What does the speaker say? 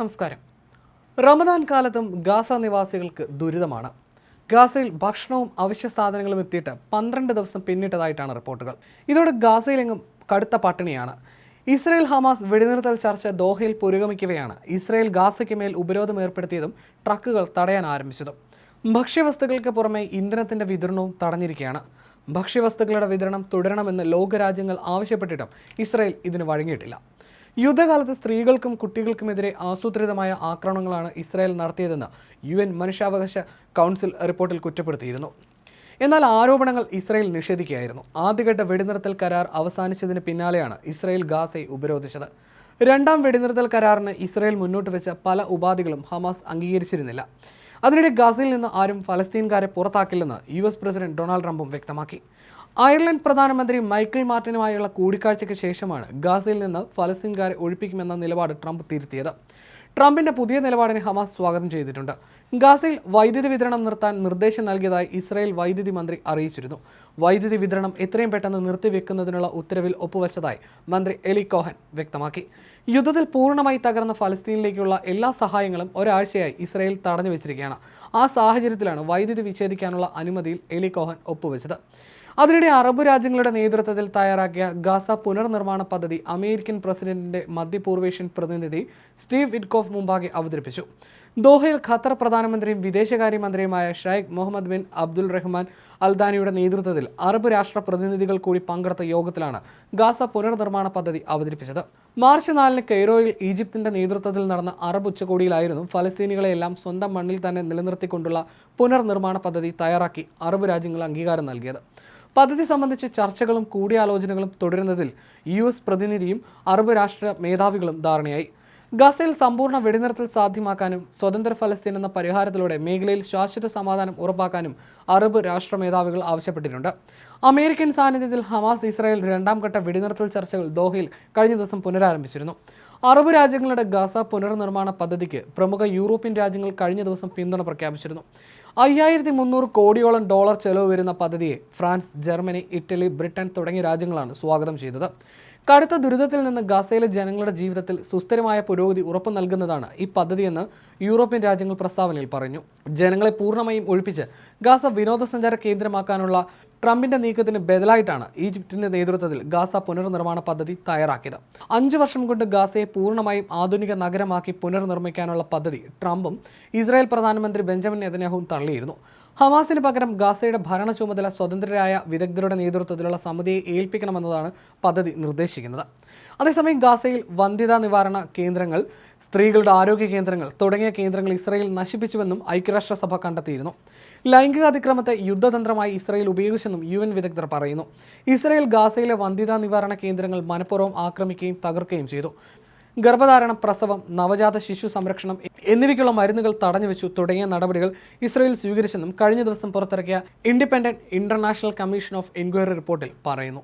നമസ്കാരം. റമദാൻ കാലത്തും ഗാസ നിവാസികൾക്ക് ദുരിതമാണ്. ഗാസയിൽ ഭക്ഷണവും അവശ്യ സാധനങ്ങളും എത്തിയിട്ട് പന്ത്രണ്ട് ദിവസം പിന്നിട്ടതായിട്ടാണ് റിപ്പോർട്ടുകൾ. ഇതോടെ ഗാസയിലെങ്ങും കടുത്ത പട്ടിണിയാണ്. ഇസ്രയേൽ ഹമാസ് വെടിനിർത്തൽ ചർച്ച ദോഹയിൽ പുരോഗമിക്കവെയാണ് ഇസ്രയേൽ ഗാസയ്ക്ക് മേൽ ഉപരോധം ഏർപ്പെടുത്തിയതും ട്രക്കുകൾ തടയാൻ ആരംഭിച്ചതും. ഭക്ഷ്യവസ്തുക്കൾക്ക് പുറമെ ഇന്ധനത്തിന്റെ വിതരണവും തടഞ്ഞിരിക്കുകയാണ്. ഭക്ഷ്യവസ്തുക്കളുടെ വിതരണം തുടരണമെന്ന് ലോകരാജ്യങ്ങൾ ആവശ്യപ്പെട്ടിട്ടും ഇസ്രയേൽ ഇതിന് വഴങ്ങിയിട്ടില്ല. യുദ്ധകാലത്ത് സ്ത്രീകൾക്കും കുട്ടികൾക്കുമെതിരെ ആസൂത്രിതമായ ആക്രമണങ്ങളാണ് ഇസ്രായേൽ നടത്തിയതെന്ന് യു എൻ മനുഷ്യാവകാശ കൗൺസിൽ റിപ്പോർട്ടിൽ കുറ്റപ്പെടുത്തിയിരുന്നു. എന്നാൽ ആരോപണങ്ങൾ ഇസ്രായേൽ നിഷേധിക്കുകയായിരുന്നു. ആദ്യഘട്ട വെടിനിർത്തൽ കരാർ അവസാനിച്ചതിന് പിന്നാലെയാണ് ഇസ്രായേൽ ഗാസയെ ഉപരോധിച്ചത്. രണ്ടാം വെടിനിർത്തൽ കരാറിന് ഇസ്രായേൽ മുന്നോട്ട് വെച്ച പല ഉപാധികളും ഹമാസ് അംഗീകരിച്ചിരുന്നില്ല. അതിനിടെ ഗാസയിൽ നിന്ന് ആരും ഫലസ്തീൻകാരെ പുറത്താക്കില്ലെന്ന് യു എസ് പ്രസിഡന്റ് ഡൊണാൾഡ് ട്രംപും വ്യക്തമാക്കി. അയർലൻഡ് പ്രധാനമന്ത്രി മൈക്കിൾ മാർട്ടിനുമായുള്ള കൂടിക്കാഴ്ചയ്ക്ക് ശേഷമാണ് ഗാസയിൽ നിന്ന് ഫലസ്തീൻകാരെ ഒഴിപ്പിക്കുമെന്ന നിലപാട് ട്രംപ് തിരുത്തിയത്. ട്രംപിന്റെ പുതിയ നിലപാടിനെ ഹമാസ് സ്വാഗതം ചെയ്തിട്ടുണ്ട്. ഗാസയിൽ വൈദ്യുതി വിതരണം നിർത്താൻ നിർദ്ദേശം നൽകിയതായി ഇസ്രായേൽ വൈദ്യുതി മന്ത്രി അറിയിച്ചിരുന്നു. വൈദ്യുതി വിതരണം എത്രയും പെട്ടെന്ന് നിർത്തിവെക്കുന്നതിനുള്ള ഉത്തരവിൽ ഒപ്പുവച്ചതായി മന്ത്രി എലി കോഹൻ വ്യക്തമാക്കി. യുദ്ധത്തിൽ പൂർണമായി തകർന്ന ഫലസ്തീനിലേക്കുള്ള എല്ലാ സഹായങ്ങളും ഒരാഴ്ചയായി ഇസ്രായേൽ തടഞ്ഞു വെച്ചിരിക്കുകയാണ് ആ സാഹചര്യത്തിലാണ് വൈദ്യുതി വിച്ഛേദിക്കാനുള്ള അനുമതിയിൽ എലി കോഹൻ ഒപ്പുവെച്ചത്. അതിനിടെ അറബ് രാജ്യങ്ങളുടെ നേതൃത്വത്തിൽ തയ്യാറാക്കിയ ഗാസ പുനർനിർമ്മാണ പദ്ധതി അമേരിക്കൻ പ്രസിഡന്റിന്റെ മധ്യപൂർവേഷ്യൻ പ്രതിനിധി സ്റ്റീവ് വിറ്റ്കോഫ് മുമ്പാകെ അവതരിപ്പിച്ചു. ദോഹയിൽ ഖത്തർ പ്രധാനമന്ത്രിയും വിദേശകാര്യമന്ത്രിയുമായ Sheikh Mohammed bin Abdul Rahman അൽദാനിയുടെ നേതൃത്വത്തിൽ അറബ് രാഷ്ട്ര പ്രതിനിധികൾ കൂടി പങ്കെടുത്ത യോഗത്തിലാണ് ഗാസ പുനർനിർമ്മാണ പദ്ധതി അവതരിപ്പിച്ചത്. മാർച്ച് നാലിന് കെയ്റോയിൽ ഈജിപ്തിന്റെ നേതൃത്വത്തിൽ നടന്ന അറബ് ഉച്ചകോടിയിലായിരുന്നു ഫലസ്തീനികളെല്ലാം സ്വന്തം മണ്ണിൽ തന്നെ നിലനിർത്തിക്കൊണ്ടുള്ള പുനർനിർമ്മാണ പദ്ധതി തയ്യാറാക്കി അറബ് രാജ്യങ്ങൾ അംഗീകാരം നൽകിയത്. പദ്ധതി സംബന്ധിച്ച് ചർച്ചകളും കൂടിയാലോചനകളും തുടരുന്നതിൽ യു പ്രതിനിധിയും അറബ് രാഷ്ട്ര മേധാവികളും ധാരണയായി. ഗസയിൽ സമ്പൂർണ വെടിനിർത്തൽ സാധ്യമാക്കാനും സ്വതന്ത്ര ഫലസ്തീൻ എന്ന പരിഹാരത്തിലൂടെ മേഖലയിൽ ശാശ്വത സമാധാനം ഉറപ്പാക്കാനും അറബ് രാഷ്ട്ര മേധാവികൾ ആവശ്യപ്പെട്ടിട്ടുണ്ട്. അമേരിക്കൻ സാന്നിധ്യത്തിൽ ഹമാസ് ഇസ്രായേൽ രണ്ടാം ഘട്ട വെടിനിർത്തൽ ചർച്ചകൾ ദോഹയിൽ കഴിഞ്ഞ ദിവസം പുനരാരംഭിച്ചിരുന്നു. അറബ് രാജ്യങ്ങളുടെ ഗസ പുനർനിർമ്മാണ പദ്ധതിക്ക് പ്രമുഖ യൂറോപ്യൻ രാജ്യങ്ങൾ കഴിഞ്ഞ ദിവസം പിന്തുണ പ്രഖ്യാപിച്ചിരുന്നു. അയ്യായിരത്തി മുന്നൂറ് കോടിയോളം ഡോളർ ചെലവ് വരുന്ന പദ്ധതിയെ ഫ്രാൻസ് ജർമ്മനി ഇറ്റലി ബ്രിട്ടൻ തുടങ്ങിയ രാജ്യങ്ങളാണ് സ്വാഗതം ചെയ്തത്. കടുത്ത ദുരിതത്തിൽ നിന്ന് ഗാസയിലെ ജനങ്ങളുടെ ജീവിതത്തിൽ സുസ്ഥിരമായ പുരോഗതി ഉറപ്പു നൽകുന്നതാണ് ഈ പദ്ധതിയെന്ന് യൂറോപ്യൻ രാജ്യങ്ങൾ പ്രസ്താവനയിൽ പറഞ്ഞു. ജനങ്ങളെ പൂർണമായും ഒഴിപ്പിച്ച് ഗാസ വിനോദസഞ്ചാര കേന്ദ്രമാക്കാനുള്ള ട്രംപിന്റെ നീക്കത്തിന് ബദലായിട്ടാണ് ഈജിപ്തിന്റെ നേതൃത്വത്തിൽ ഗാസ പുനർനിർമ്മാണ പദ്ധതി തയ്യാറാക്കിയത്. അഞ്ചു വർഷം കൊണ്ട് ഗാസയെ പൂർണമായും ആധുനിക നഗരമാക്കി പുനർനിർമ്മിക്കാനുള്ള പദ്ധതി ട്രംപും ഇസ്രായേൽ പ്രധാനമന്ത്രി ബെഞ്ചമിൻ നെതന്യാഹുവും തള്ളിയിരുന്നു. ഹമാസിന് പകരം ഗാസയുടെ ഭരണ ചുമതല സ്വതന്ത്രരായ വിദഗ്ധരുടെ നേതൃത്വത്തിലുള്ള സമിതിയെ ഏൽപ്പിക്കണമെന്നതാണ് പദ്ധതി നിർദ്ദേശിക്കുന്നത്. അതേസമയം ഗാസയിൽ വന്ധ്യതാ നിവാരണ കേന്ദ്രങ്ങൾ സ്ത്രീകളുടെ ആരോഗ്യ കേന്ദ്രങ്ങൾ തുടങ്ങിയ കേന്ദ്രങ്ങൾ ഇസ്രായേൽ നശിപ്പിച്ചുവെന്നും ഐക്യരാഷ്ട്രസഭ കണ്ടെത്തിയിരുന്നു. ലൈംഗിക അതിക്രമത്തെ യുദ്ധതന്ത്രമായി ഇസ്രായേൽ ഉപയോഗിച്ചെന്നും യു എൻ വിദഗ്ധർ പറയുന്നു. ഇസ്രയേൽ ഗാസയിലെ വന്ധ്യതാ നിവാരണ കേന്ദ്രങ്ങൾ മനഃപൂർവം ആക്രമിക്കുകയും തകർക്കുകയും ചെയ്തു. ഗർഭധാരണം പ്രസവം നവജാത ശിശു സംരക്ഷണം എന്നിവയ്ക്കുള്ള മരുന്നുകൾ തടഞ്ഞുവെച്ചു തുടങ്ങിയ നടപടികൾ ഇസ്രയേൽ സ്വീകരിച്ചെന്നും കഴിഞ്ഞ ദിവസം പുറത്തിറക്കിയ independent international commission of inquiry റിപ്പോർട്ടിൽ പറയുന്നു.